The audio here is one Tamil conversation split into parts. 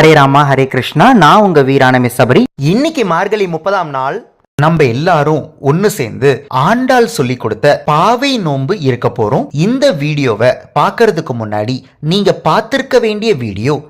ஹரே ராமா ஹரே கிருஷ்ணா நான் உங்க வீரான மிஸ்ஸபரி இன்னைக்கு மார்கழி முப்பதாம் நாள். நம்ம எல்லாரும் ஒன்னு சேர்ந்து ஆண்டாள் சொல்லி கொடுத்த பாவை நோன்பு இருக்க போறோம். இந்த வீடியோவை பார்க்கறதுக்கு முன்னாடி நீங்க பார்த்திருக்க வேண்டிய வீடியோ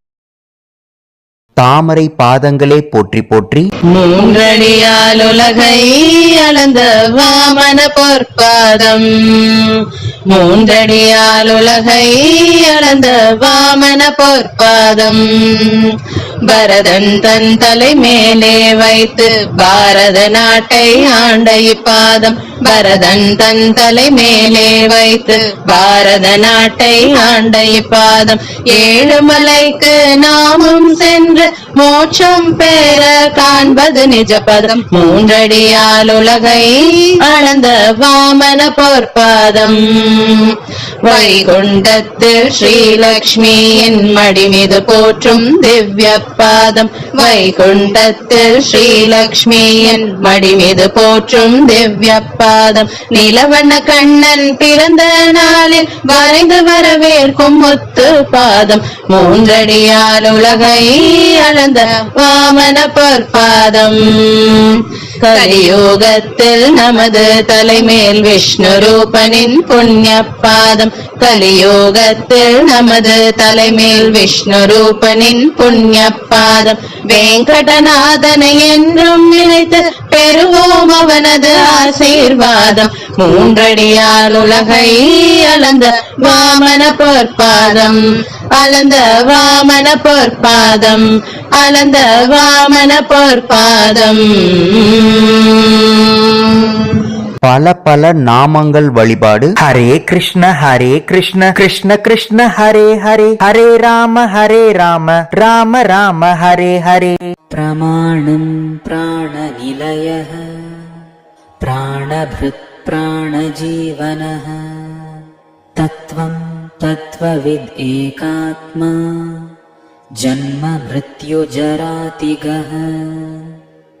தாமரை பாதங்களே போற்றி போற்றி. மூன்றடியால் உலகை அளந்த வாமன பொற்பாதம். மூன்றடியால் உலகை அளந்த வாமன பொற்பாதம். பரதன் தன் தலை மேலே வைத்து பாரத நாட்டை ஆண்ட இப்பாதம் பரதன் தன் தலை மேலே வைத்து பாரத நாட்டை ஆண்ட இப்பாதம் ஏழு மலைக்கு நாமும் சென்று மோட்சம் பெற காண்பது நிஜ பதம். மூன்றடியால் உலகை அளந்த வாமன போர்பாதம் வைகுண்டத்தில் ஸ்ரீலக்ஷ்மியின் மடிமீது போற்றும் திவ்ய பாதம் வைகுண்டத்தில் ஸ்ரீலக்ஷ்மியின் மடிமீது போற்றும் திவ்ய பாதம். நிலவண்ண கண்ணன் பிறந்த நாளில் வரைந்து வரவேற்கும் முத்து பாதம். மூன்றடியால் உலகை அளந்த வாமன பொற்பாதம். கலியோகத்தில் நமது தலைமேல் விஷ்ணு ரூபனின் புண்ணிய பாதம். கலியோகத்தில் நமது தலைமேல் விஷ்ணு ரூபனின் புண்ணிய பாதம் வெங்கடநாதனை என்றும் நினைத்து பெறுவோம் அவனது ஆசீர்வாதம். மூன்றடியால் உலகை அளந்த வாமன பொற்பாதம் அளந்த வாமன பொற்பாதம் அளந்த வாமன பொற்பாதம். பல பல நாமங்கள் வழிபாடு ஹரே கிருஷ்ண ஹரே கிருஷ்ண கிருஷ்ண கிருஷ்ண ஹரே ஹரே ஹரே ராம ஹரே ராம ராம ராம ஹரே ஹரே प्रमाणम् प्राणनिलयः प्राणभृत् प्राणजीवनः तत्त्वम् तत्त्वविद् एकात्मा जन्म मृत्युजरातिगः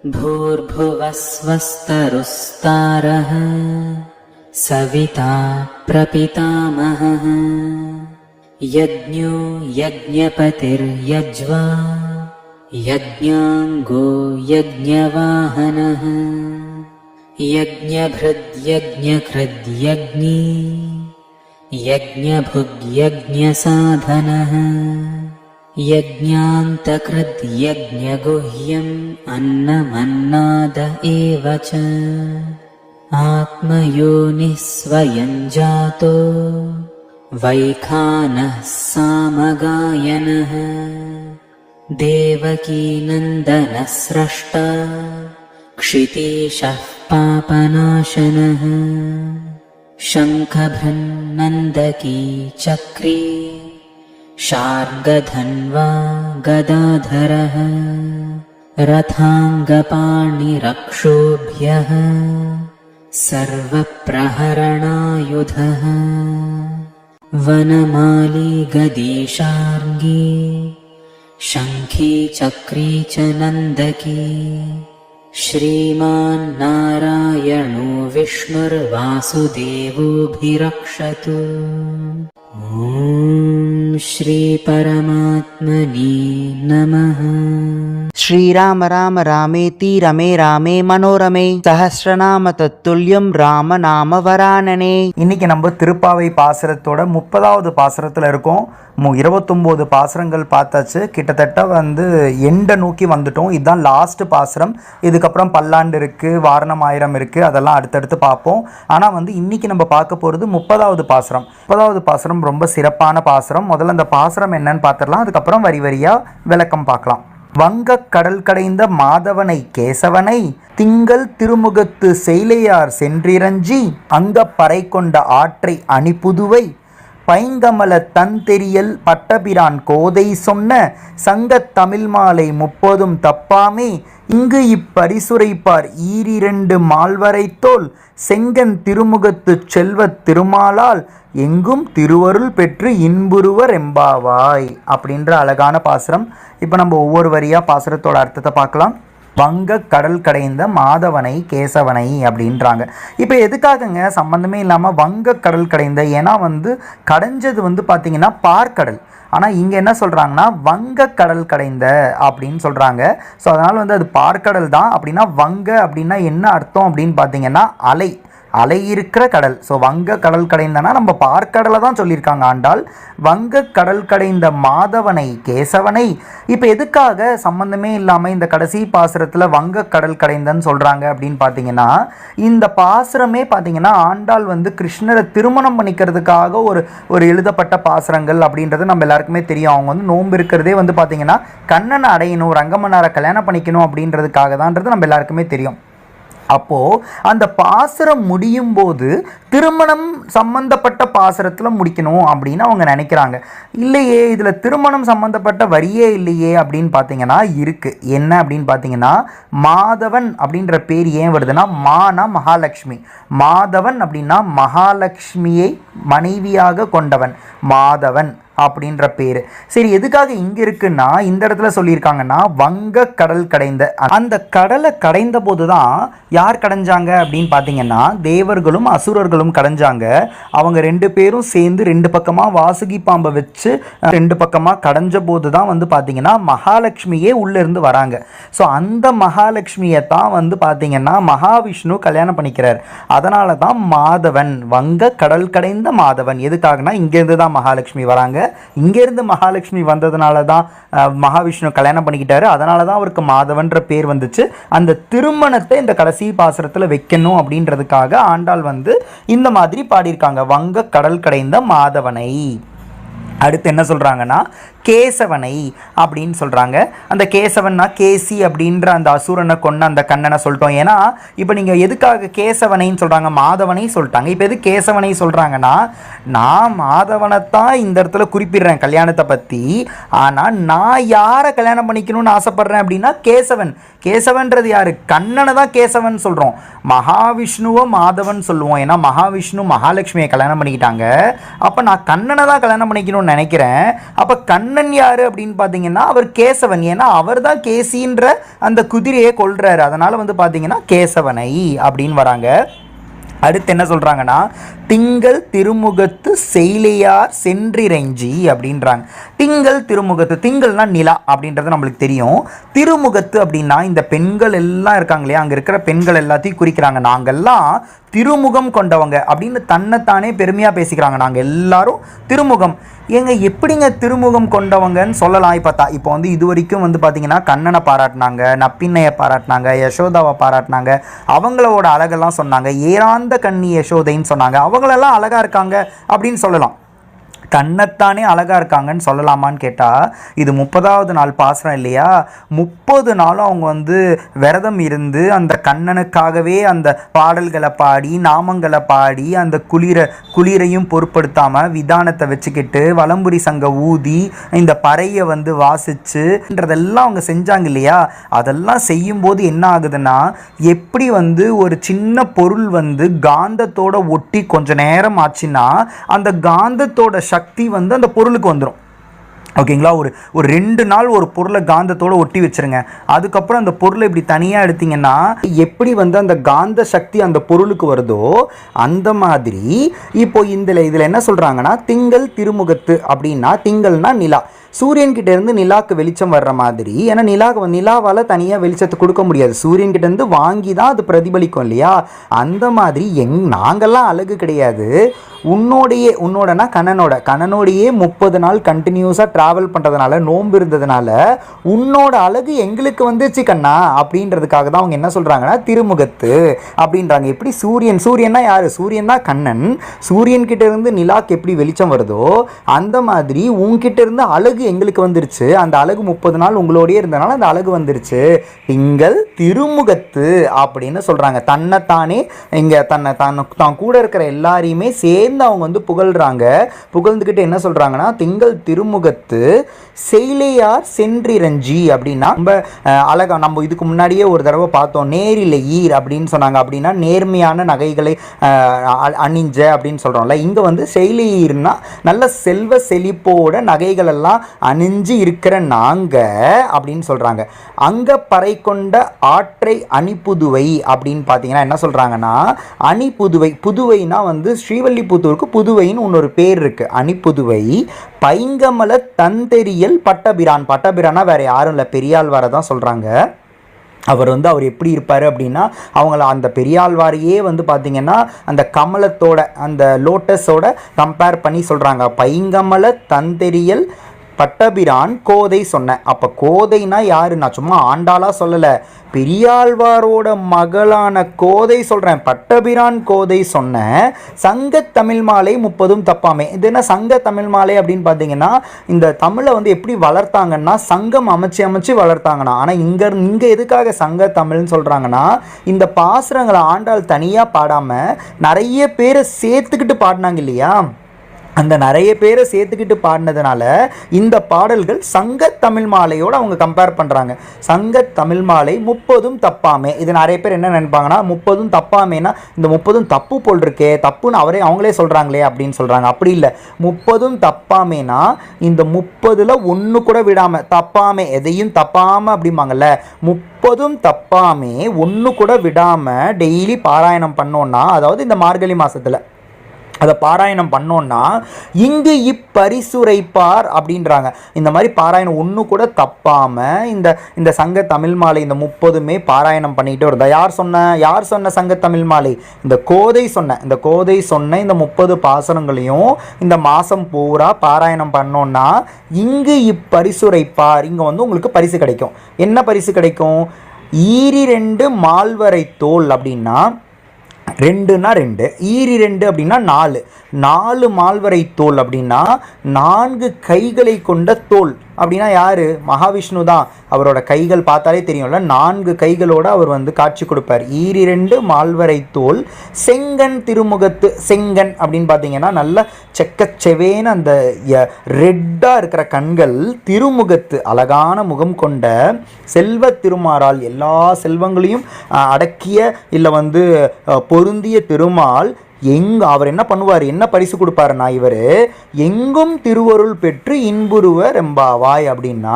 भूर्भुवः स्वस्तरुस्तारः सविता प्रपितामहः। यज्ञो यज्ञपतिर्यज्वा यज्ञाङ्गो यज्ञवाहनः। यज्ञभृद्यज्ञकृद्यज्ञी यज्ञभुग्यज्ञसाधनः यज्ञान्तकृद्यज्ञगुह्यम् अन्नमन्नाद एव च। आत्मयोनिः स्वयं जातो वैखानः सामगायनः। देवकीनन्दनः स्रष्टा क्षितीशः पापनाशनः। शङ्खभृन्नन्दकी चक्री शार्गधन्वा गदाधरः रथाङ्गपाणिरक्षोभ्यः सर्वप्रहरणायुधः वनमाली गदीशार्ङ्गी शङ्खी चक्री च नन्दकी श्रीमान्नारायणो विष्णुर्वासुदेवोऽभिरक्षतु ॐ श्रीपरमात्मने नमः ஸ்ரீராம ராம ராமேதி ரமே ராமே மனோரமே சஹஸ்ரநாம தத்துல்யம் ராம நாம வரானனே இன்னைக்கு நம்ம திருப்பாவை பாசுரத்தோட முப்பதாவது பாசுரத்தில் இருக்கோம் மு இருபத்தொம்போது பாசுரங்கள் பார்த்தாச்சு கிட்டத்தட்ட வந்து எண்டை நோக்கி வந்துட்டோம் இதுதான் லாஸ்ட் பாசுரம் இதுக்கப்புறம் பல்லாண்டு இருக்குது வாரணம் ஆயிரம் இருக்குது அதெல்லாம் அடுத்தடுத்து பார்ப்போம் ஆனால் வந்து இன்னைக்கு நம்ம பார்க்க போகிறது முப்பதாவது பாசுரம் முப்பதாவது பாசுரம் ரொம்ப சிறப்பான பாசுரம். முதல்ல அந்த பாசுரம் என்னன்னு பார்த்துடலாம். அதுக்கப்புறம் வரி வரியாக விளக்கம் பார்க்கலாம். வங்க கடல் கடைந்த மாதவனை கேசவனை திங்கள் திருமுகத்து செயலையார் சென்றிரஞ்சி அங்கப் பறை கொண்ட ஆற்றை அணிப்புதுவை பைங்கமல தந்தெரியல் பட்டபிரான் கோதை சொன்ன சங்கத் தமிழ் மாலை முப்பதும் தப்பாமே இங்கு இப்பரிசுரைப்பார் ஈரிரண்டு மால்வரைத்தோல் செங்கன் திருமுகத்துச் செல்வத் திருமாலால் எங்கும் திருவருள் பெற்று இன்புருவர் எம்பாவாய் அப்படின்ற அழகான பாசுரம். இப்போ நம்ம ஒவ்வொரு வரியாக பாசுரத்தோட அர்த்தத்தை பார்க்கலாம். வங்க கடல் கடைந்த மாதவனை கேசவனை அப்படின்றாங்க. இப்போ எதுக்காகங்க சம்மந்தமே இல்லாமல் வங்க கடல் கடைந்த? ஏன்னா வந்து கடைஞ்சது வந்து பார்த்தீங்கன்னா பார்க்கடல். ஆனால் இங்கே என்ன சொல்கிறாங்கன்னா வங்க கடல் கடைந்த அப்படின்னு சொல்கிறாங்க ஸோ அதனால் வந்து அது பார்க்கடல் தான். அப்படின்னா வங்க அப்படின்னா என்ன அர்த்தம் அப்படின்னு பார்த்தீங்கன்னா அலை. அலை இருக்கிற கடல். ஸோ வங்க கடல் கடைந்தனா? நம்ம பார்க்கடலை தான் சொல்லியிருக்காங்க ஆண்டாள். வங்க கடல் கடைந்த மாதவனை கேசவனை. இப்போ எதுக்காக சம்பந்தமே இல்லாமல் இந்த கடைசி பாசுரத்தில் வங்க கடல் கடைந்தன்னு சொல்கிறாங்க அப்படின்னு பார்த்தீங்கன்னா இந்த பாசுரமே பார்த்தீங்கன்னா ஆண்டாள் வந்து கிருஷ்ணரை திருமணம் பண்ணிக்கிறதுக்காக ஒரு ஒரு எழுதப்பட்ட பாசுரங்கள் அப்படின்றது நம்ம எல்லாருக்குமே தெரியும். அவங்க வந்து நோன்பு இருக்கிறதே வந்து பார்த்தீங்கன்னா கண்ணனை அடையணும் ரங்கமன்னாரை கல்யாணம் பண்ணிக்கணும் அப்படின்றதுக்காக தான்றது நம்ம எல்லாருக்குமே தெரியும். அப்போது அந்த பாசுரம் முடியும் போது திருமணம் சம்பந்தப்பட்ட பாசுரத்தில் முடிக்கணும் அப்படின்னு அவங்க நினைக்கிறாங்க. இல்லையே இதில் திருமணம் சம்பந்தப்பட்ட வரியே இல்லையே அப்படின்னு பார்த்தீங்கன்னா இருக்குது என்ன அப்படின்னு பார்த்தீங்கன்னா மாதவன் அப்படின்ற பேர் ஏன் வருதுன்னா மானா மகாலட்சுமி. மாதவன் அப்படின்னா மகாலட்சுமியை மனைவியாக கொண்டவன். மாதவன் அப்படின்ற பேர். சரி எதுக்காக இங்கே இருக்குன்னா இந்த இடத்துல சொல்லியிருக்காங்கன்னா வங்க கடல் கடைந்த. அந்த கடலை கடைந்த போது தான் யார் கடைஞ்சாங்க அப்படின்னு பார்த்தீங்கன்னா தேவர்களும் அசுரர்களும் கடைஞ்சாங்க. அவங்க ரெண்டு பேரும் சேர்ந்து ரெண்டு பக்கமாக வாசுகி பாம்பை வச்சு ரெண்டு பக்கமாக கடைஞ்ச போது தான் வந்து பார்த்தீங்கன்னா மகாலட்சுமியே உள்ளேருந்து வராங்க. ஸோ அந்த மகாலட்சுமியை தான் வந்து பார்த்தீங்கன்னா மகாவிஷ்ணு கல்யாணம் பண்ணிக்கிறார். அதனால தான் மாதவன் வங்க கடல் கடைந்த மாதவன். எதுக்காகனா இங்கேருந்து தான் மகாலட்சுமி வராங்க. இங்கேருந்து மகாலட்சுமி வந்ததுனால தான் மகாவிஷ்ணு கல்யாணம் பண்ணிக்கிட்டாரு. அதனால தான் அவருக்கு மாதவன்ற பேர் வந்துச்சு. அந்த திருமணத்தை இந்த கடைசி பாசுரத்தில் வைக்கணும் அப்படின்றதுக்காக ஆண்டாள் வந்து இந்த மாதிரி பாடியிருக்காங்க. வங்க கடல் கடைந்த மாதவனை. அடுத்து என்ன சொல்கிறாங்கன்னா கேசவனை அப்படின்னு சொல்கிறாங்க அந்த கேசவன்னா கேசி அப்படின்ற அந்த அசுரனை கொண்ட அந்த கண்ணனை சொல்லிட்டோம் ஏன்னா இப்போ நீங்கள் எதுக்காக கேசவனைன்னு சொல்கிறாங்க மாதவனை சொல்லிட்டாங்க. இப்போ எது கேசவனை சொல்கிறாங்கன்னா நான் மாதவனைத்தான் இந்த இடத்துல குறிப்பிடுறேன் கல்யாணத்தை பற்றி ஆனால் நான் யாரை கல்யாணம் பண்ணிக்கணும்னு ஆசைப்பட்றேன் அப்படின்னா கேசவன். கேசவன்றது யார்? கண்ணனை தான் கேசவன் சொல்கிறோம் மகாவிஷ்ணுவை மாதவன் சொல்லுவோம். ஏன்னா மகாவிஷ்ணு மகாலட்சுமியை கல்யாணம் பண்ணிக்கிட்டாங்க. அப்போ நான் கண்ணனை தான் கல்யாணம் பண்ணிக்கணும்னு நினைக்கிறேன். அப்போ அண்ணன் யார் அப்படின்னு பார்த்தீங்கன்னா அவர் கேசவன். ஏன்னா அவர் தான் கேசின்ற அந்த குதிரையை கொல்றாரு. அதனால் வந்து பார்த்தீங்கன்னா கேசவனை அப்படின்னு வராங்க. அடுத்து என்ன சொல்கிறாங்கன்னா திங்கள் திருமுகத்து செயலியார் சென்றிரைஞ்சி அப்படின்றாங்க. திங்கள் திருமுகத்து திங்கள்னா நிலா அப்படின்றது நம்மளுக்கு தெரியும். திருமுகத்து அப்படின்னா இந்த பெண்கள் எல்லாம் இருக்காங்க இல்லையா? அங்கே இருக்கிற பெண்கள் எல்லாத்தையும் குறிக்கிறாங்க. நாங்கள்லாம் திருமுகம் கொண்டவங்க அப்படின்னு தன்னைத்தானே பெருமையாக பேசிக்கிறாங்க. நாங்கள் எல்லாரும் திருமுகம். ஏங்க எப்படிங்க திருமுகம் கொண்டவங்கன்னு சொல்லலாம். இப்போ இப்போ வந்து இது வரைக்கும் வந்து பார்த்தீங்கன்னா கண்ணனை பாராட்டினாங்க நப்பின்னையை பாராட்டினாங்க யசோதாவை பாராட்டினாங்க அவங்களோட அழகெல்லாம் சொன்னாங்க ஏராந்த கண்ணி யசோதைன்னு சொன்னாங்க. அவங்களெல்லாம் அழகாக இருக்காங்க அப்படின்னு சொல்லலாம். தன்னைத்தானே அழகாக இருக்காங்கன்னு சொல்லலாமான்னு கேட்டால் இது முப்பதாவது நாள் பாசனம் இல்லையா? முப்பது நாளும் அவங்க வந்து விரதம் இருந்து அந்த கண்ணனுக்காகவே அந்த பாடல்களை பாடி நாமங்களை பாடி அந்த குளிர குளிரையும் பொருட்படுத்தாமல் விதானத்தை வச்சுக்கிட்டு வலம்புரி சங்க ஊதி இந்த பறையை வந்து வாசிச்சுன்றதெல்லாம் அவங்க செஞ்சாங்க இல்லையா? அதெல்லாம் செய்யும்போது என்ன ஆகுதுன்னா எப்படி வந்து ஒரு சின்ன பொருள் வந்து காந்தத்தோட ஒட்டி கொஞ்ச நேரம் ஆச்சுன்னா அந்த காந்தத்தோட சக்தி சக்தி வந்து அந்த பொருளுக்கு வந்துடும் ஓகேங்களா? ஒரு ஒரு ரெண்டு நாள் ஒரு பொருளை காந்தத்தோடு ஒட்டி வச்சிருங்க. அதுக்கப்புறம் அந்த பொருளை இப்படி தனியாக எடுத்தீங்கன்னா எப்படி வந்து அந்த காந்த சக்தி அந்த பொருளுக்கு வருதோ அந்த மாதிரி இப்போ இந்த இதில் என்ன சொல்கிறாங்கன்னா திங்கள் திருமுகத்து அப்படின்னா திங்கள்னா நிலா. சூரியன் இருந்து நிலாக்கு வெளிச்சம் வர்ற மாதிரி ஏன்னா நிலா நிலாவால் தனியாக வெளிச்சத்தை கொடுக்க முடியாது. சூரியன் இருந்து வாங்கி தான் அது பிரதிபலிக்கும் இல்லையா? அந்த மாதிரி எங் நாங்கள்லாம் அழகு கிடையாது. உன்னோடையே உன்னோடனா கண்ணனோட. கண்ணனோடையே முப்பது நாள் கண்டினியூஸாக ட்ராவல் பண்ணுறதுனால நோன்பு இருந்ததுனால உன்னோட அழகு எங்களுக்கு வந்துச்சு கண்ணா அப்படின்றதுக்காக தான் அவங்க என்ன சொல்கிறாங்கன்னா திருமுகத்து அப்படின்றாங்க. எப்படி? சூரியன். சூரியன்னா யார்? சூரியன் தான் கண்ணன். சூரியன்கிட்ட இருந்து நிலாக்கு எப்படி வெளிச்சம் வருதோ அந்த மாதிரி உங்ககிட்ட இருந்து அழகு எங்களுக்கு வந்துருச்சு. அந்த அழகு முப்பது நாள் உங்களோடயே இருந்தனால அந்த அழகு வந்துருச்சு. திங்கள் திருமுகத்து அப்படின்னு சொல்கிறாங்க தன்னைத்தானே இங்கே தன்னை தன் தான் கூட இருக்கிற எல்லாரையுமே சேர்ந்து அவங்க வந்து புகழ்கிறாங்க புகழ்ந்துக்கிட்டு என்ன சொல்கிறாங்கன்னா திங்கள் திருமுகத்து செயலையார் சென்றிரஞ்சி அப்படின்னா ரொம்ப அழகாக அழகா நம்ம இதுக்கு முன்னாடியே ஒரு தடவை பார்த்தோம். நேரில் ஈர் அப்படின்னு சொன்னாங்க. அப்படின்னா நேர்மையான நகைகளை அணிஞ்ச அப்படின்னு சொல்கிறோம்ல இங்கே வந்து செயலியர்னா நல்ல செல்வ செழிப்போட நகைகள் எல்லாம் அணிஞ்சு இருக்கிற நாங்கள் அப்படின்னு சொல்கிறாங்க அங்க பறை கொண்ட ஆற்றை அணிப்புதுவை அப்படின்னு பார்த்தீங்கன்னா என்ன சொல்கிறாங்கன்னா அணிப்புதுவை புதுவைனா வந்து ஸ்ரீவல்லிபுத்தூருக்கு புதுவைன்னு இன்னொரு பேர் இருக்கு. அணிப்புதுவை. பைங்கமல தந்தெரியல் பட்டபிரான். பட்டபிரானா வேறு யாரும் இல்லை. பெரியாழ்வாரை தான் சொல்கிறாங்க அவர் வந்து அவர் எப்படி இருப்பார் அப்படின்னா அவங்கள அந்த பெரியாழ்வாரையே வந்து பார்த்திங்கன்னா அந்த கமலத்தோட அந்த லோட்டஸோட கம்பேர் பண்ணி சொல்கிறாங்க பைங்கமல தந்தெரியல் பட்டபிரான் கோதை சொன்னேன் அப்போ கோதைனா யாரு நான் சும்மா ஆண்டாளா சொல்லலை. பெரியாழ்வாரோட மகளான கோதை சொல்கிறேன் பட்டபிரான் கோதை சொன்னேன் சங்க தமிழ் மாலை முப்பதும் தப்பாமே. இது என்ன சங்க தமிழ் மாலை அப்படின்னு பார்த்தீங்கன்னா இந்த தமிழை வந்து எப்படி வளர்த்தாங்கன்னா சங்கம் அமைச்சு அமைச்சு வளர்த்தாங்கன்னா. ஆனால் இங்கே இங்கே எதுக்காக சங்க தமிழ்னு சொல்கிறாங்கன்னா இந்த பாசுரங்களை ஆண்டாள் தனியாக பாடாமல் நிறைய பேரை சேர்த்துக்கிட்டு பாடினாங்க இல்லையா? அந்த நிறைய பேரை சேர்த்துக்கிட்டு பாடினதுனால இந்த பாடல்கள் சங்க தமிழ் மாலையோடு அவங்க கம்பேர் பண்ணுறாங்க சங்க தமிழ் மாலை முப்பதும் தப்பாமே. இது நிறைய பேர் என்ன நினைப்பாங்கன்னா முப்பதும் தப்பாமேனா இந்த முப்பதும் தப்பு போல் இருக்கே தப்புன்னு அவரே அவங்களே சொல்கிறாங்களே அப்படின்னு சொல்கிறாங்க அப்படி இல்லை. முப்பதும் தப்பாமேனா இந்த முப்பதில் ஒன்று கூட விடாமல் தப்பாமே எதையும் தப்பாமல் அப்படிம்பாங்கல்ல முப்பதும் தப்பாமே ஒன்று கூட விடாமல் டெய்லி பாராயணம் பண்ணோன்னா அதாவது இந்த மார்கழி மாதத்தில் அதை பாராயணம் பண்ணோன்னா இங்கு இப்பரிசுரைப்பார் அப்படின்றாங்க. இந்த மாதிரி பாராயணம் ஒன்று கூட தப்பாமல் இந்த இந்த சங்க தமிழ் மாலை இந்த முப்பதுமே பாராயணம் பண்ணிகிட்டே இருந்தா யார் சொன்ன? யார் சொன்ன சங்க தமிழ் மாலை? இந்த கோதை சொன்ன. இந்த கோதை சொன்ன இந்த முப்பது பாசனங்களையும் இந்த மாதம் பூரா பாராயணம் பண்ணோன்னா இங்கு இப்பரிசுரைப்பார். இங்கே வந்து உங்களுக்கு பரிசு கிடைக்கும். என்ன பரிசு கிடைக்கும்? ஈரி ரெண்டு மால்வரை தோல் அப்படின்னா ரெண்டுனா ரெண்டு. ஈரி ரெண்டு அப்படின்னா நாலு. நாலு மால்வரை தோல் அப்படின்னா நான்கு கைகளை கொண்ட தோல். அப்படின்னா யாரு? மகாவிஷ்ணு தான். அவரோட கைகள் பார்த்தாலே தெரியும்ல நான்கு கைகளோட அவர் வந்து காட்சி கொடுப்பார். ஈரி ரெண்டு மால்வரை தோல் செங்கன் திருமுகத்து செங்கன் அப்படின்னு பார்த்தீங்கன்னா நல்ல செக்கச்செவேன்னு அந்த ரெட்டாக இருக்கிற கண்கள் திருமுகத்து அழகான முகம் கொண்ட செல்வ திருமாரால் எல்லா செல்வங்களையும் அடக்கிய இல்லை வந்து பொருந்திய திருமால் எங்க அவர் என்ன பண்ணுவார்? என்ன பரிசு கொடுப்பாருன்னா இவர் எங்கும் திருவருள் பெற்று இன்புருவர் ரெம்பாவாய் அப்படின்னா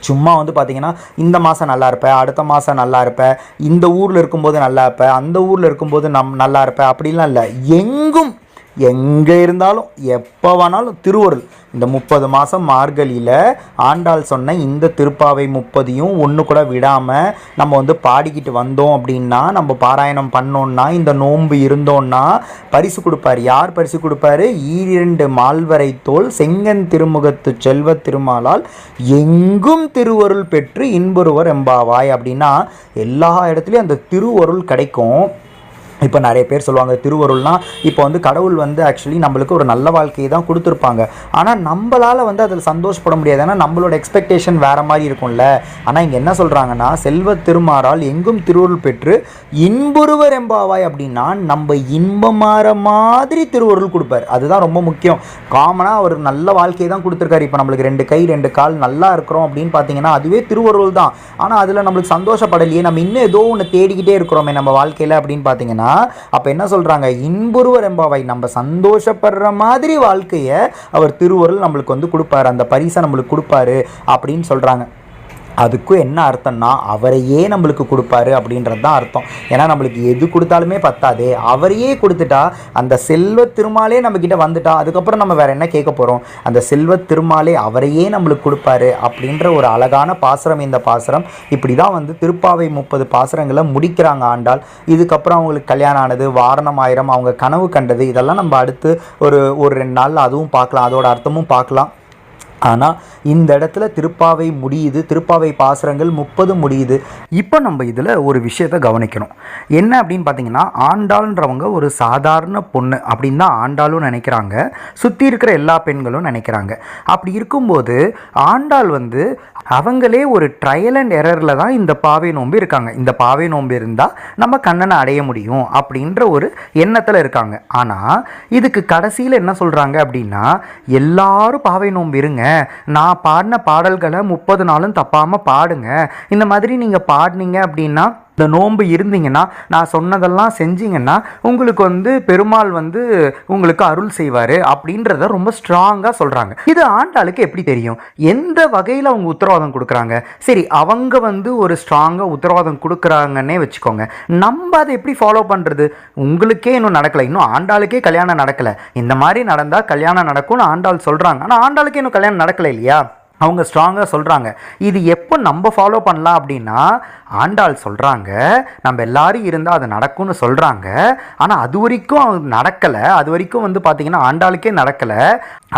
சும்மா வந்து பார்த்தீங்கன்னா இந்த மாதம் நல்லா இருப்பேன் அடுத்த மாதம் நல்லா இருப்பேன் இந்த ஊரில் இருக்கும்போது நல்லா இருப்பேன் அந்த ஊரில் இருக்கும்போது நம் நல்லா இருப்பேன் அப்படிலாம் இல்லை. எங்கும் எங்கே இருந்தாலும் எப்போ வேணாலும் திருவருள். இந்த முப்பது மாதம் மார்கழியில் ஆண்டாள் சொன்ன இந்த திருப்பாவை முப்பதையும் ஒன்று கூட விடாமல் நம்ம வந்து பாடிக்கிட்டு வந்தோம் அப்படின்னா நம்ம பாராயணம் பண்ணோன்னா இந்த நோன்பு இருந்தோன்னா பரிசு கொடுப்பார். யார் பரிசு கொடுப்பாரு? ஈரிரண்டு மால்வரை தோல் செங்கன் திருமுகத்து செல்வ திருமாலால் எங்கும் திருவருள் பெற்று இன்புருவர் எம்பாவாய் அப்படின்னா எல்லா இடத்துலையும் அந்த திருவருள் கிடைக்கும். இப்போ நிறைய பேர் சொல்லுவாங்க திருவருள்னால் இப்போ வந்து கடவுள் வந்து ஆக்சுவலி நம்மளுக்கு ஒரு நல்ல வாழ்க்கையை தான் கொடுத்துருப்பாங்க. ஆனால் நம்மளால் வந்து அதில் சந்தோஷப்பட முடியாது. ஏன்னா நம்மளோட எக்ஸ்பெக்டேஷன் வேறு மாதிரி இருக்கும்ல. ஆனால் இங்கே என்ன சொல்கிறாங்கன்னா செல்வ திருமாறால் எங்கும் திருவருள் பெற்று இன்புருவர் எம்பாவாய் அப்படின்னா நம்ம இன்பமாற மாதிரி திருவருள் கொடுப்பார். அதுதான் ரொம்ப முக்கியம். காமனாக அவர் நல்ல வாழ்க்கையை தான் கொடுத்துருக்காரு. இப்போ நம்மளுக்கு ரெண்டு கை ரெண்டு கால் நல்லா இருக்கிறோம் அப்படின்னு பார்த்தீங்கன்னா அதுவே திருவருள் தான். ஆனால் அதில் நம்மளுக்கு சந்தோஷப்படலையே. நம்ம இன்னும் ஏதோ ஒன்று தேடிக்கிட்டே இருக்கிறோமே நம்ம வாழ்க்கையில் அப்படின்னு பார்த்தீங்கன்னா அப்போ என்ன சொல்கிறாங்க இன்புருவர் என்பவை நம்ம சந்தோஷப்படுற மாதிரி வாழ்க்கையை அவர் திருவருள் நம்மளுக்கு வந்து கொடுப்பாரு. அந்த பரிசை நம்மளுக்கு கொடுப்பாரு அப்படின்னு சொல்கிறாங்க அதுக்கும் என்ன அர்த்தம்னா அவரையே நம்மளுக்கு கொடுப்பாரு அப்படின்றது தான் அர்த்தம். ஏன்னா நம்மளுக்கு எது கொடுத்தாலுமே பத்தாதே. அவரையே கொடுத்துட்டா அந்த செல்வ திருமாலே நம்மக்கிட்ட வந்துட்டா அதுக்கப்புறம் நம்ம வேறு என்ன கேட்க போகிறோம் அந்த செல்வ திருமாலே அவரையே நம்மளுக்கு கொடுப்பாரு அப்படின்ற ஒரு அழகான பாசுரம் இந்த பாசுரம். இப்படி தான் வந்து திருப்பாவை முப்பது பாசுரங்களை முடிக்கிறாங்க ஆண்டால் இதுக்கப்புறம் அவங்களுக்கு கல்யாணம் ஆனது வாரணம் ஆயிரம் அவங்க கனவு கண்டது இதெல்லாம் நம்ம அடுத்து ஒரு ஒரு ரெண்டு நாள் அதுவும் பார்க்கலாம். அதோட அர்த்தமும் பார்க்கலாம். ஆனால் இந்த இடத்துல திருப்பாவை முடியுது திருப்பாவை பாசுரங்கள் முப்பது முடியுது. இப்போ நம்ம இதில் ஒரு விஷயத்தை கவனிக்கணும். என்ன அப்படின்னு பார்த்தீங்கன்னா ஆண்டாள்ன்றவங்க ஒரு சாதாரண பொண்ணு அப்படின்னு தான் ஆண்டாளும் நினைக்கிறாங்க. சுற்றி இருக்கிற எல்லா பெண்களும் நினைக்கிறாங்க. அப்படி இருக்கும்போது ஆண்டாள் வந்து அவங்களே ஒரு ட்ரையல் அண்ட் எரரில் தான் இந்த பாவை நோம்பு இருக்காங்க. இந்த பாவை நோம்பு இருந்தால் நம்ம கண்ணனை அடைய முடியும் அப்படின்ற ஒரு எண்ணத்தில் இருக்காங்க. ஆனால் இதுக்கு கடைசியில் என்ன சொல்கிறாங்க அப்படின்னா எல்லாரும் பாவை நோம்பு இருங்க. நான் பாடின பாடல்களை முப்பது நாளும் தப்பாமல் பாடுங்க. இந்த மாதிரி நீங்கள் பாடினீங்க அப்படின்னா இந்த நோன்பு இருந்தீங்கன்னா நான் சொன்னதெல்லாம் செஞ்சீங்கன்னா உங்களுக்கு வந்து பெருமாள் வந்து உங்களுக்கு அருள் செய்வார் அப்படின்றத ரொம்ப ஸ்ட்ராங்காக சொல்கிறாங்க இது ஆண்டாளுக்கு எப்படி தெரியும்? எந்த வகையில் அவங்க உத்தரவாதம் கொடுக்குறாங்க? சரி அவங்க வந்து ஒரு ஸ்ட்ராங்காக உத்தரவாதம் கொடுக்குறாங்கன்னே வச்சுக்கோங்க. நம்ம அதை எப்படி ஃபாலோ பண்ணுறது உங்களுக்கே இன்னும் நடக்கலை. இன்னும் ஆண்டாளுக்கே கல்யாணம் நடக்கலை. இந்த மாதிரி நடந்தால் கல்யாணம் நடக்கும்னு ஆண்டாள் சொல்கிறாங்க ஆனால் ஆண்டாளுக்கே இன்னும் கல்யாணம் நடக்கலை இல்லையா? அவங்க ஸ்ட்ராங்காக சொல்கிறாங்க இது எப்போ நம்ம ஃபாலோ பண்ணலாம் அப்படின்னா ஆண்டாள் சொல்கிறாங்க நம்ம எல்லாரும் இருந்தால் அது நடக்கும்னு சொல்கிறாங்க ஆனால் அது வரைக்கும் நடக்கலை. அது வரைக்கும் வந்து பார்த்திங்கன்னா ஆண்டாளுக்கே நடக்கலை.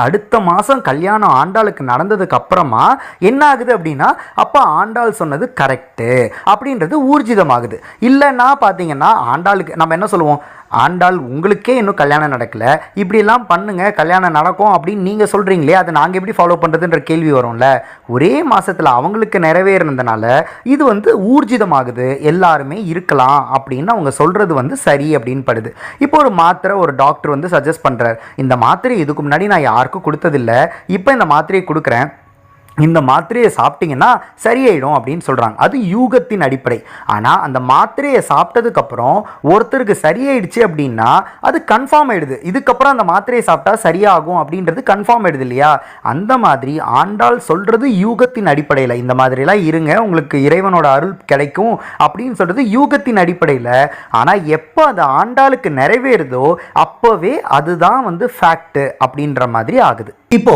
அடுத்த மாதம் கல்யாணம் ஆண்டாளுக்கு நடந்ததுக்கு அப்புறமா என்ன ஆகுது அப்படின்னா அப்போ ஆண்டாள் சொன்னது கரெக்டு அப்படின்றது ஊர்ஜிதமாகுது. இல்லைன்னா பார்த்தீங்கன்னா ஆண்டாளுக்கு நம்ம என்ன சொல்லுவோம்? ஆண்டாள் உங்களுக்கே இன்னும் கல்யாணம் நடக்கல. இப்படிலாம் பண்ணுங்கள் கல்யாணம் நடக்கும் அப்படின்னு நீங்கள் சொல்கிறீங்களே அதை நாங்கள் எப்படி ஃபாலோ பண்ணுறதுன்ற கேள்வி வரும்ல? ஒரே மாதத்தில் அவங்களுக்கு நிறைவேறினதுனால இது வந்து ஊர் ஊர்ஜிதமாகுது எல்லாருமே இருக்கலாம் அப்படின்னு அவங்க சொல்கிறது வந்து சரி அப்படின்னு படுது. இப்போ ஒரு மாத்திரை ஒரு டாக்டர் வந்து சஜஸ்ட் பண்ணுறார் இந்த மாத்திரை இதுக்கு முன்னாடி நான் யாருக்கும் கொடுத்ததில்ல. இப்போ இந்த மாத்திரையை கொடுக்குறேன். இந்த மாத்திரையை சாப்பிட்டீங்கன்னா சரியாயிடும் அப்படின்னு சொல்கிறாங்க அது யூகத்தின் அடிப்படை. ஆனால் அந்த மாத்திரையை சாப்பிட்டதுக்கப்புறம் ஒருத்தருக்கு சரியாயிடுச்சு அப்படின்னா அது கன்ஃபார்ம் ஆயிடுது. இதுக்கப்புறம் அந்த மாத்திரையை சாப்பிட்டா சரியாகும் அப்படின்றது கன்ஃபார்ம் ஆயிடுது இல்லையா? அந்த மாதிரி ஆண்டாள் சொல்கிறது யூகத்தின் அடிப்படையில். இந்த மாதிரிலாம் இருங்க உங்களுக்கு இறைவனோட அருள் கிடைக்கும் அப்படின்னு சொல்கிறது யூகத்தின் அடிப்படையில். ஆனால் எப்போ அது ஆண்டாளுக்கு நிறைவேறுதோ அப்போவே அதுதான் வந்து ஃபேக்ட் அப்படின்ற மாதிரி ஆகுது. இப்போ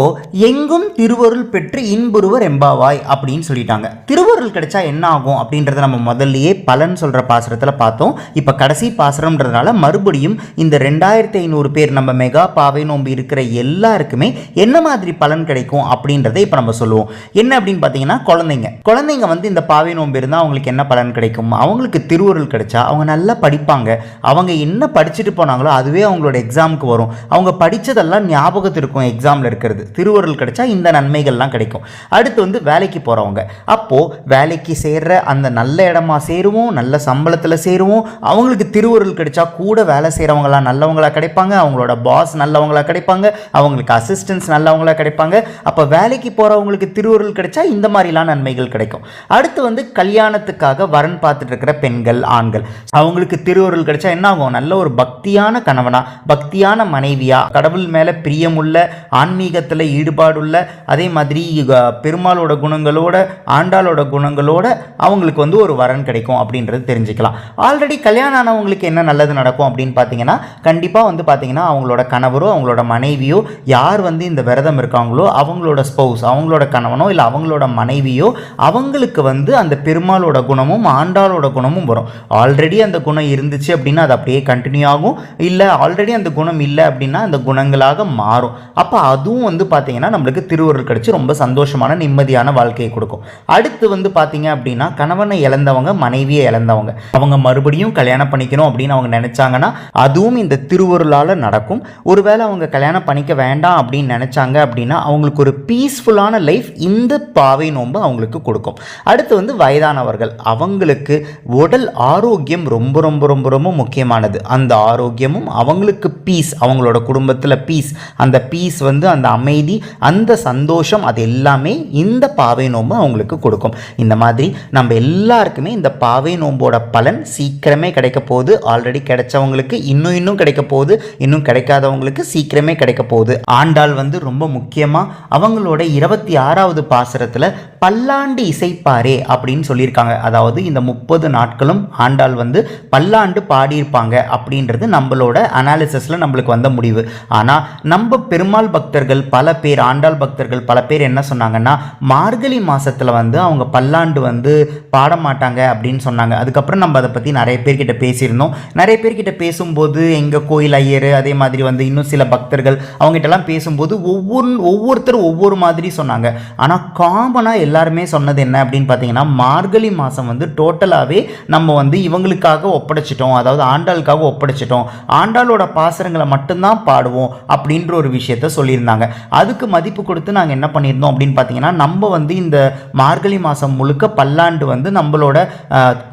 எங்கும் திருவருள் பெற்று இன்புருவர் எம்பாவாய் அப்படின்னு சொல்லிட்டாங்க. திருவருள் கிடைச்சா என்ன ஆகும் அப்படின்றத நம்ம முதல்லயே பலன் சொல்ற பாசுரத்தில் பார்த்தோம். இப்போ கடைசி பாசுரம்ன்றதுனால மறுபடியும் இந்த ரெண்டாயிரத்தி ஐநூறு பேர் நம்ம மெகா பாவை நோம்பு இருக்கிற எல்லாருக்குமே என்ன மாதிரி பலன் கிடைக்கும் அப்படின்றத இப்போ நம்ம சொல்லுவோம். என்ன அப்படின்னு பார்த்தீங்கன்னா குழந்தைங்க. குழந்தைங்க வந்து இந்த பாவை நோம்பு இருந்தால் அவங்களுக்கு என்ன பலன் கிடைக்கும்? அவங்களுக்கு திருவருள் கிடைச்சா அவங்க நல்லா படிப்பாங்க. அவங்க என்ன படிச்சுட்டு போனாங்களோ அதுவே அவங்களோட எக்ஸாமுக்கு வரும். அவங்க படித்ததெல்லாம் ஞாபகத்திற்கும் இருக்கும் எக்ஸாமில் இருக்கிறது. திருவருள் கிடைச்சா இந்த நன்மைகள்லாம் கிடைக்கும். அடுத்து வந்து வேலைக்கு போகிறவங்க அப்போது வேலைக்கு சேர்ற அந்த நல்ல இடமா சேருவோம் நல்ல சம்பளத்தில் சேருவோம் அவங்களுக்கு திருவருள் கிடைச்சா கூட வேலை செய்கிறவங்களாம் நல்லவங்களா கிடைப்பாங்க அவங்களோட பாஸ் நல்லவங்களா கிடைப்பாங்க அவங்களுக்கு அசிஸ்டன்ஸ் நல்லவங்களா கிடைப்பாங்க. அப்போ வேலைக்கு போகிறவங்களுக்கு திருவருள் கிடைச்சா இந்த மாதிரிலாம் நன்மைகள் கிடைக்கும். அடுத்து வந்து கல்யாணத்துக்காக வரன் பார்த்துட்டு இருக்கிற பெண்கள் ஆண்கள். அவங்களுக்கு திருவுருள் கிடைச்சா என்ன ஆகும்? நல்ல ஒரு பக்தியான கணவனா பக்தியான மனைவியாக கடவுள் மேலே பிரியமுள்ள ஆன்மீகத்தில் ஈடுபாடுள்ள அதே மாதிரி பெருமாளோட குணங்களோட ஆண்டாளோட குணங்களோட அவங்களுக்கு வந்து ஒரு வரன் கிடைக்கும் அப்படின்றது தெரிஞ்சுக்கலாம். ஆல்ரெடி கல்யாணம் ஆனவங்களுக்கு என்ன நல்லது நடக்கும் அப்படின்னு பார்த்தீங்கன்னா கண்டிப்பாக வந்து பார்த்தீங்கன்னா அவங்களோட கணவரோ அவங்களோட மனைவியோ யார் வந்து இந்த விரதம் இருக்காங்களோ அவங்களோட ஸ்பௌஸ் அவங்களோட கணவனோ இல்லை அவங்களோட மனைவியோ அவங்களுக்கு வந்து அந்த பெருமாளோட குணமும் ஆண்டாளோட குணமும் வரும். ஆல்ரெடி அந்த குணம் இருந்துச்சு அப்படின்னா அது அப்படியே கண்டினியூ ஆகும். இல்லை ஆல்ரெடி அந்த குணம் இல்லை அப்படின்னா அந்த குணங்களாக மாறும். அப்போ அதுவும் வந்து பார்த்தீங்கன்னா நம்மளுக்கு திருவருள் கிடச்சி ரொம்ப சந்தோஷம் சந்தோஷமான நிம்மதியான வாழ்க்கையை கொடுக்கும். அடுத்து வந்து பார்த்தீங்க அப்படின்னா கணவனை இழந்தவங்க மனைவியை இழந்தவங்க. அவங்க மறுபடியும் கல்யாணம் பண்ணிக்கணும் அப்படின்னு அவங்க நினைச்சாங்கன்னா அதுவும் இந்த திருவருளால் நடக்கும். ஒருவேளை அவங்க கல்யாணம் பண்ணிக்க வேண்டாம் அப்படின்னு நினைச்சாங்க அப்படின்னா அவங்களுக்கு ஒரு பீஸ்ஃபுல்லான லைஃப் இந்த பாவை நோன்பு அவங்களுக்கு கொடுக்கும். அடுத்து வந்து வயதானவர்கள். அவங்களுக்கு உடல் ஆரோக்கியம் ரொம்ப ரொம்ப ரொம்ப ரொம்ப முக்கியமானது. அந்த ஆரோக்கியமும் அவங்களுக்கு பீஸ் அவங்களோட குடும்பத்தில் பீஸ் அந்த பீஸ் வந்து அந்த அமைதி அந்த சந்தோஷம் அது எல்லாமே எல்லாமே இந்த பாவை நோம்பு அவங்களுக்கு கொடுக்கும். இந்த மாதிரி நம்ம எல்லாருக்குமே இந்த பாவை நோம்போட பலன் சீக்கிரமே கிடைக்க போகுது. ஆல்ரெடி கிடைச்சவங்களுக்கு இன்னும் இன்னும் கிடைக்க போகுது. இன்னும் கிடைக்காதவங்களுக்கு சீக்கிரமே கிடைக்க போகுது. ஆண்டாள் வந்து ரொம்ப முக்கியமாக அவங்களோட இருபத்தி ஆறாவது பாசுரத்தில் பல்லாண்டு இசைப்பாரே அப்படின்னு சொல்லியிருக்காங்க. அதாவது இந்த முப்பது நாட்களும் ஆண்டாள் வந்து பல்லாண்டு பாடியிருப்பாங்க அப்படின்றது நம்மளோட அனாலிசிஸில் நம்மளுக்கு வந்த முடிவு. ஆனால் நம்ம பெருமாள் பக்தர்கள் பல பேர் ஆண்டாள் பக்தர்கள் பல பேர் என்ன சொன்னாங்கன்னா மார்கழி மாசத்துல வந்து அவங்க பல்லாண்டு வந்து பாட மாட்டாங்க அப்படின்னு சொன்னாங்க. அதுக்கப்புறம் நம்ம அதை பற்றி நிறைய பேர்கிட்ட பேசியிருந்தோம். நிறைய பேர்கிட்ட பேசும்போது எங்கள் கோயில் ஐயர் அதே மாதிரி வந்து இன்னும் சில பக்தர்கள் அவங்ககிட்டலாம் பேசும்போது ஒவ்வொரு ஒவ்வொருத்தரும் ஒவ்வொரு மாதிரி சொன்னாங்க. ஆனால் காமனாக எல்லாருமே சொன்னது என்ன அப்படின்னு பார்த்தீங்கன்னா மார்கழி மாதம் வந்து டோட்டலாகவே நம்ம வந்து இவங்களுக்காக ஒப்படைச்சிட்டோம். அதாவது ஆண்டாளுக்காக ஒப்படைச்சிட்டோம். ஆண்டாளோட பாசரங்களை மட்டும்தான் பாடுவோம் அப்படின்ற ஒரு விஷயத்த சொல்லியிருந்தாங்க. அதுக்கு மதிப்பு கொடுத்து நாங்கள் என்ன பண்ணியிருந்தோம் அப்படின்னு பார்த்தீங்கன்னா நம்ம வந்து இந்த மார்கழி மாதம் முழுக்க பல்லாண்டு வந்து நம்மளோட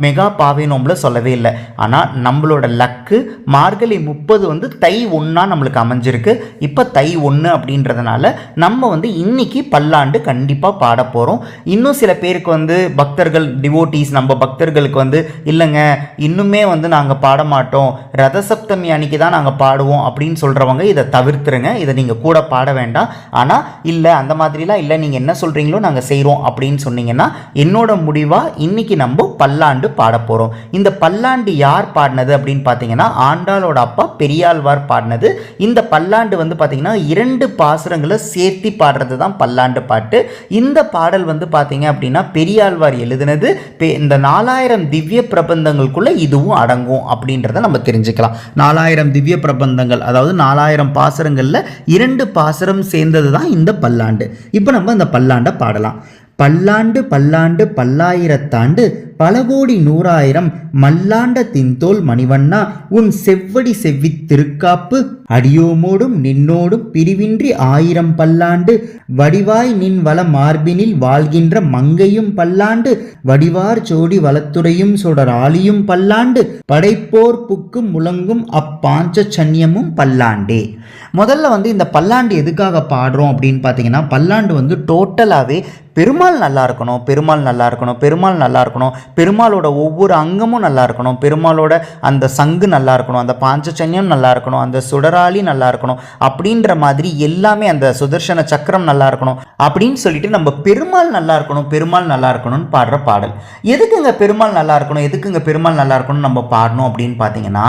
மெகா பாவை நோம்பில் சொல்லவே இல்லை. ஆனால் நம்மளோட லக்கு மார்கழி முப்பது வந்து தை ஒன்றா நம்மளுக்கு அமைஞ்சிருக்கு. இப்போ தை ஒன்று அப்படின்றதுனால நம்ம வந்து இன்னைக்கு பல்லாண்டு கண்டிப்பாக பாட போகிறோம் இன்னும் சில பேருக்கு வந்து பக்தர்கள் டிவோட்டீஸ் நம்ம பக்தர்களுக்கு வந்து இல்லைங்க இன்னுமே வந்து நாங்கள் பாட மாட்டோம். ரதசப்தமி அன்னைக்கு தான் நாங்கள் பாடுவோம் அப்படின்னு சொல்கிறவங்க இதை தவிர்த்துருங்க. இதை நீங்கள் கூட பாட வேண்டாம். ஆனால் இல்லை அந்த மாதிரிலாம் இல்லை. நீங்கள் என்ன சொல்கிறீங்களோ நாங்கள் செய்கிறோம் அப்படின்னு சொன்னீங்கன்னா என்னோட முடிவாக இன்னைக்கு நம்ம பல்லாண்டு பாட போகிறோம் இந்த பல்லாண்டு யார் பாடினது அப்படின்னு பார்த்தீங்கன்னா ஆண்டாளோட அப்பா பெரியாழ்வார் பாடினது. இந்த பல்லாண்டு வந்து பார்த்தீங்கன்னா இரண்டு பாசுரங்களை சேர்த்தி பாடுறது தான் பல்லாண்டு பாட்டு. இந்த பாடல் வந்து பார்த்தீங்க அப்படின்னா பெரியாழ்வார் எழுதினது. பெ- இந்த நாலாயிரம் திவ்ய பிரபந்தங்களுக்குள்ள இதுவும் அடங்கும் அப்படின்றத நம்ம தெரிஞ்சுக்கலாம். நாலாயிரம் திவ்ய பிரபந்தங்கள் அதாவது நாலாயிரம் பாசுரங்களில் இரண்டு பாசுரம் சேர்ந்தது தான் இந்த பல்லாண்டு. இப்போ நம்ம இந்த பல்லாண்டை பாடலாம். பல்லாண்டு பல்லாண்டு பல்லாயிரத்தாண்டு பல கோடி நூறாயிரம் மல்லாண்ட தின்தோல் மணிவண்ணா உன் செவ்வடி செவ்வி திருக்காப்பு அடியோமோடும் நின்னோடும் பிரிவின்றி ஆயிரம் பல்லாண்டு வடிவாய் நின் வள மார்பினில் வாழ்கின்ற மங்கையும் பல்லாண்டு வடிவார் சோடி வளத்துறையும் சுடர் ஆலியும் பல்லாண்டு படைப்போர் புக்கும் முழங்கும் அப்பாஞ்ச சன்னியமும் பல்லாண்டே. முதல்ல வந்து இந்த பல்லாண்டு எதுக்காக பாடுறோம் அப்படின்னு பார்த்தீங்கன்னா பல்லாண்டு வந்து டோட்டலாகவே பெருமாள் நல்லா இருக்கணும் பெருமாள் நல்லா இருக்கணும் பெருமாள் நல்லா இருக்கணும் பெருமாளோட ஒவ்வொரு அங்கமும் நல்லா இருக்கணும் பெருமாளோட அந்த சங்கு நல்லா இருக்கணும் அந்த பாஞ்சச்சன்யம் நல்லா இருக்கணும் அந்த சுடராளி நல்லா இருக்கணும் அப்படின்ற மாதிரி எல்லாமே அந்த சுதர்சன சக்கரம் நல்லா இருக்கணும் அப்படின்னு சொல்லிட்டு நம்ம பெருமாள் நல்லா இருக்கணும் பெருமாள் நல்லா இருக்கணும்னு பாடுற பாடல். எதுக்குங்க பெருமாள் நல்லா இருக்கணும் எதுக்குங்க பெருமாள் நல்லா இருக்கணும்னு நம்ம பாடணும் அப்படின்னு பார்த்தீங்கன்னா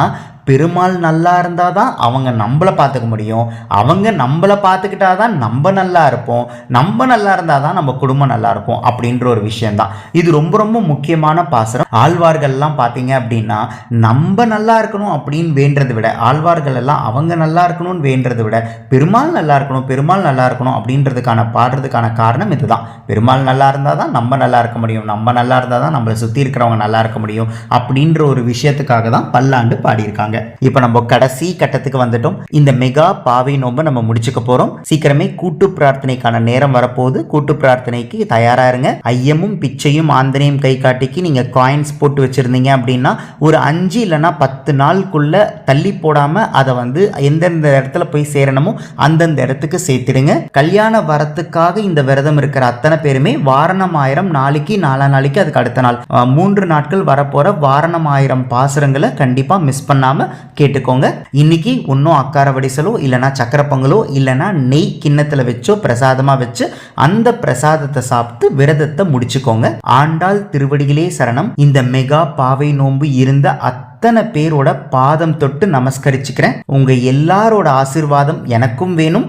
பெருமாள் நல்லா இருந்தால் தான் அவங்க நம்மளை பார்த்துக்க முடியும். அவங்க நம்மளை பார்த்துக்கிட்டா தான் நம்ம நல்லா இருப்போம். நம்ம நல்லா இருந்தால் தான் நம்ம குடும்பம் நல்லா இருக்கும் அப்படின்ற ஒரு விஷயம்தான். இது ரொம்ப ரொம்ப முக்கியமான பாசனம் ஆழ்வார்கள்லாம் பார்த்தீங்க அப்படின்னா நம்ம நல்லா இருக்கணும் அப்படின்னு வேண்டதை விட ஆழ்வார்கள் எல்லாம் அவங்க நல்லா இருக்கணும்னு வேண்டதை விட பெருமாள் நல்லா இருக்கணும் பெருமாள் நல்லா இருக்கணும் அப்படின்றதுக்கான பாடுறதுக்கான காரணம் இதுதான். பெருமாள் நல்லா இருந்தால் தான் நம்ம நல்லா இருக்க முடியும். நம்ம நல்லா இருந்தால் தான் நம்மளை சுற்றி இருக்கிறவங்க நல்லா இருக்க முடியும் அப்படின்ற ஒரு விஷயத்துக்காக தான் பல்லாண்டு பாடியிருக்காங்க. இப்போ நம்ம கடைசி கட்டத்துக்கு வந்துட்டோம். இந்த மெகா பாவை நோன்பை நம்ம முடிச்சுக்க போறோம். சீக்கிரமே கூட்டு பிரார்த்தனைக்கான நேரம் வரப்போகுது. கூட்டு பிரார்த்தனைக்கு தயாரா இருங்க. ஐயமும் பிச்சையும் ஆந்தனையும் கை காட்டிக்கு நீங்க காயின்ஸ் போட்டு வச்சிருந்தீங்க அப்படின்னா ஒரு அஞ்சு இல்லைன்னா பத்து நாளுக்குள்ள தள்ளி போடாம அதை வந்து எந்தெந்த இடத்துல போய் சேரணுமோ அந்தந்த இடத்துக்கு சேர்த்திடுங்க. கல்யாண வரத்துக்காக இந்த விரதம் இருக்கிற அத்தனை பேருமே வாரணம் ஆயிரம் நாளைக்கு நாலா நாளைக்கு அதுக்கு அடுத்த நாள். மூன்று நாட்கள் வரப்போற வாரணம் ஆயிரம் பாசுரங்களை கண்டிப்பா மிஸ் பண்ணாம கேட்டுக்கோங்க. இன்னைக்கு ஒன்றும் அக்கார வடிசலோ இல்லைனா சக்கரை பொங்கலோ இல்லைனா நெய் கிண்ணத்துல வச்சோ பிரசாதமா வச்சு அந்த பிரசாதத்தை சாப்பிட்டு விரதத்தை முடிச்சுக்கோங்க. ஆண்டாள் திருவடிகளே சரணம். இந்த மெகா பாவை நோன்பு இருந்த அத்தனை பேரோட பாதம் தொட்டு நமஸ்கரிச்சுக்கிறேன். உங்க எல்லாரோட ஆசீர்வாதம் எனக்கும் வேணும்.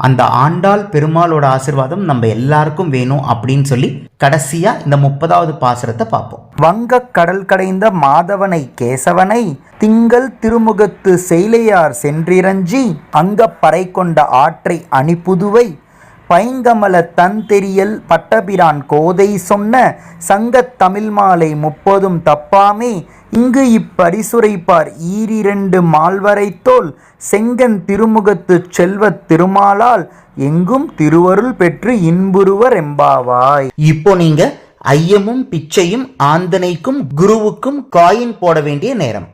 அந்த ஆண்டாள் பெருமாளோட ஆசீர்வாதம் நம்ம எல்லாருக்கும் வேணும் அப்படின்னு சொல்லி கடைசியா இந்த முப்பதாவது பாசுரத்தை பார்ப்போம். வங்க கடல் கடைந்த மாதவனை கேசவனை திங்கள் திருமுகத்து செயலையார் சென்றிரஞ்சி அங்க பறை கொண்ட ஆற்றை அணிப்புதுவை பைங்கமல தன்தெரியல் பட்டபிரான் கோதை சொன்ன சங்கத் தமிழ் மாலை முப்பதும் தப்பாமே. இங்கு இப்பரிசுரைப்பார் ஈரிரண்டு மால்வரைத்தோல் செங்கன் திருமுகத்துச் செல்வத் திருமாலால் எங்கும் திருவருள் பெற்று இன்புருவர் எம்பாவாய். இப்போ நீங்க ஐயமும் பிச்சையும் ஆந்தனைக்கும் குருவுக்கும் காயின் போட வேண்டிய நேரம்.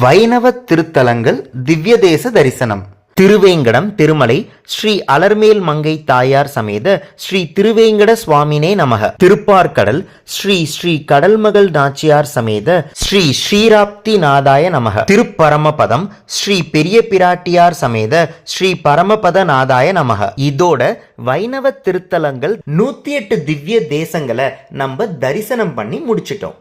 வைணவ திருத்தலங்கள் திவ்யதேச தரிசனம். திருவேங்கடம் திருமலை ஸ்ரீ அலர்மேல் மங்கை தாயார் சமேத ஸ்ரீ திருவேங்கட சுவாமினே நமக. திருப்பார்கடல் ஸ்ரீ ஸ்ரீ கடல்மகள் நாச்சியார் சமேத ஸ்ரீ ஸ்ரீராப்தி நாதாய நமக. திருப்பரமபதம் ஸ்ரீ பெரிய பிராட்டியார் சமேத ஸ்ரீ பரமபத நாதாய நமக. இதோட வைணவ திருத்தலங்கள் நூத்தி எட்டு திவ்ய தேசங்களை நம்ம தரிசனம் பண்ணி முடிச்சிட்டோம்.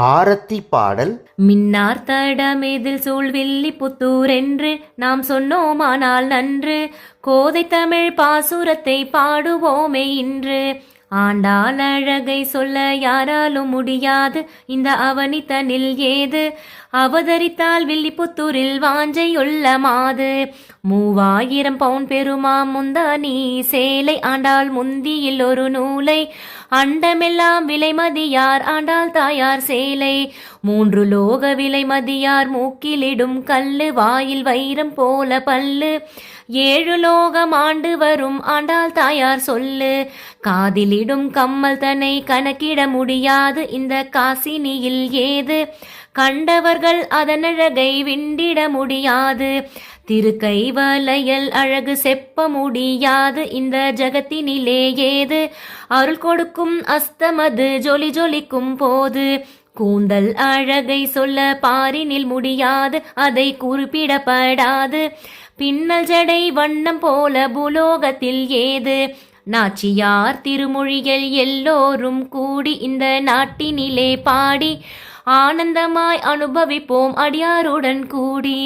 ஆரத்தி பாடல். மின்னார் தடமெதில் சூழ்வில்லி புத்தூர் என்று நாம் சொன்னோமானால் நன்று. கோதை தமிழ் பாசுரத்தை பாடுவோமே இன்று. ஆண்டாள் அழகை சொல்ல யாராலும் முடியாது. இந்த அவனி தனில் ஏது? அவதரித்தால் வில்லிபுத்தூரில் வாஞ்சையுள்ள மாது. மூவாயிரம் பவுன் பெருமா முந்தானி சேலை. ஆண்டாள் முந்தியில் ஒரு நூலை அண்டமெல்லாம் விலைமதியார் ஆண்டாள் தாயார் சேலை. மூன்று லோக விலைமதியார் மூக்கிலிடும் கல்லு வாயில் வைரம் போல பல்லு. ஏழு லோகம் ஆண்டு வரும் ஆண்டாள் தாயார் சொல்லு. காதிலிடும் கம்மல் தன்னை கணக்கிட முடியாது இந்த காசினியில் ஏது? கண்டவர்கள் அதனழகை விண்டிட முடியாது. திருக்கைவலையல் அழகு செப்ப முடியாது இந்த ஜகத்தினிலே ஏது? அருள் கொடுக்கும் அஸ்தமது ஜொலி ஜொலிக்கும் போது கூந்தல் அழகை சொல்ல பாரினில் முடியாது அதை குறிப்பிடப்படாது. பின்னல் ஜடை வண்ணம் போல புலோகத்தில் ஏது? நாச்சியார் திருமொழிகள் எல்லோரும் கூடி இந்த நாட்டினிலே பாடி ஆனந்தமாய் அனுபவிப்போம் அடியாருடன் கூடி.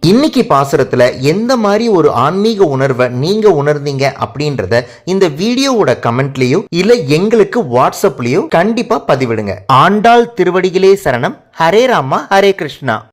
இன்னைக்கு பாசுரத்துல எந்த மாதிரி ஒரு ஆன்மீக உணர்வை நீங்க உணர்ந்தீங்க அப்படின்றத இந்த வீடியோவோட கமெண்ட்லயோ இல்ல எங்களுக்கு வாட்ஸ்அப்லயோ கண்டிப்பா பதிவிடுங்க. ஆண்டாள் திருவடிகளே சரணம். ஹரே ராமா ஹரே கிருஷ்ணா.